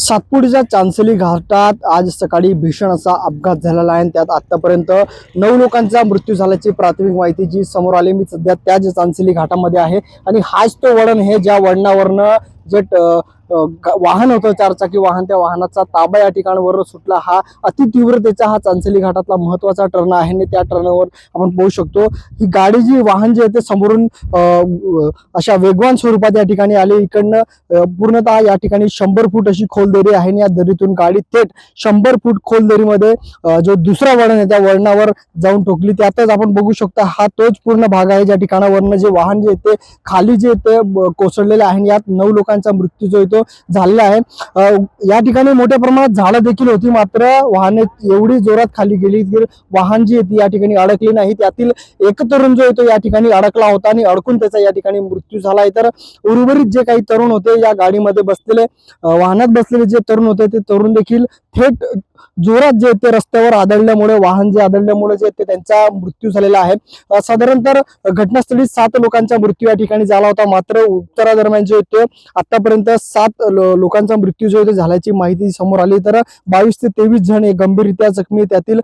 सातपुडीच्या चांचली घाटात आज सकाळी भीषण असा अपघात झालेला आहे आणि त्यात आतापर्यंत नऊ लोकांचा मृत्यू झाल्याची प्राथमिक माहिती जी समोर आली. मी सध्या त्याच चांचली घाटामध्ये आहे आणि हाच तो वळण हे ज्या वळणावरनं जे ट- वाहन होतं चारचाकी वाहन त्या वाहनाचा ताबा या ठिकाणावर सुटला. हा अतितीव्रतेचा हा चांचली घाटातला महत्त्वाचा टर्न आहे आणि त्या टर्नवर आपण पाहू शकतो. ही गाडी जी वाहन जे आहे ते समोरून अशा वेगवान स्वरूपात या ठिकाणी आले. इकडनं पूर्णतः या ठिकाणी शंभर फूट अशी खोल दरी आहे आणि या दरीतून गाडी थेट शंभर फूट खोल दरीमध्ये जो दुसरा वळण आहे त्या वळणावर जाऊन ठोकली. त्यातच आपण बघू शकता हा तोच पूर्ण भाग आहे ज्या ठिकाणावरनं जे वाहन जे आहे ते खाली जे आहे ते कोसळलेलं आहे आणि यात नऊ लोकांचा मृत्यू जो आहे तो झालेला आहे. या ठिकाणी मोठ्या प्रमाणात झाडं देखील होती. मात्र वाहने एवढी जोरात खाली गेली की वाहन जी आहे या ठिकाणी अडकली नाही त्यातील एक तरुण जो आहे तो या ठिकाणी अडकला होता आणि अडकून त्याचा या ठिकाणी मृत्यू झाला आहे. तर उर्वरित जे काही तरुण होते या गाडीमध्ये बसलेले वाहनात बसलेले जे तरुण होते ते तरुण देखील थेट जोरात जे ते रस्त्यावर आदळल्यामुळे वाहन जे आदळल्यामुळे जे ते त्यांचा मृत्यू झालेला आहे. अ, साधारणतः घटनास्थळी सात लोकांचा मृत्यू या ठिकाणी झाला होता. मात्र उत्तरादरम्यान जे होते आतापर्यंत सात लो- लोकांचा मृत्यू जो होते झाल्याची माहिती समोर आली. तर बावीस ते तेवीस जण हे गंभीररित्या जखमी त्यातील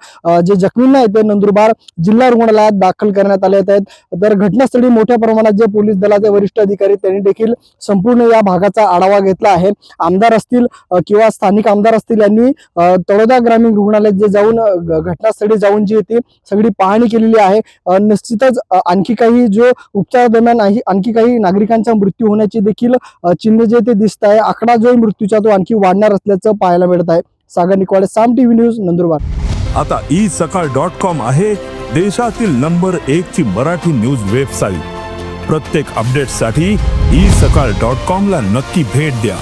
जे जखमींना येते ते नंदुरबार जिल्हा रुग्णालयात दाखल करण्यात आले आहेत तर घटनास्थळी मोठ्या प्रमाणात जे पोलीस दलाचे वरिष्ठ अधिकारी त्यांनी देखील संपूर्ण या भागाचा आढावा घेतला आहे. आमदार असतील किंवा स्थानिक आमदार असतील यांनी तळोदा ग्रामीण रुग्णालयात जे जाऊन घटनास्थळी जाऊन जी ती सगळी पाहणी केलेली आहे. निश्चितच आणखी काही जो उपचारा दरम्यान आणखी काही नागरिकांचा मृत्यू होण्याची देखील चिन्ह जे ते दिसत आहे आकडा जो मृत्यूचा तो आणखी वाढणार असल्याचं पाहायला मिळत आहे. Sagar Nikwade Saam TV news Nandurbar. आता ई सकाळ डॉट कॉम आहे देशातील नंबर एक ची मराठी न्यूज वेबसाईट. प्रत्येक अपडेटसाठी ई सकाळ डॉट कॉम ला नक्की भेट द्या.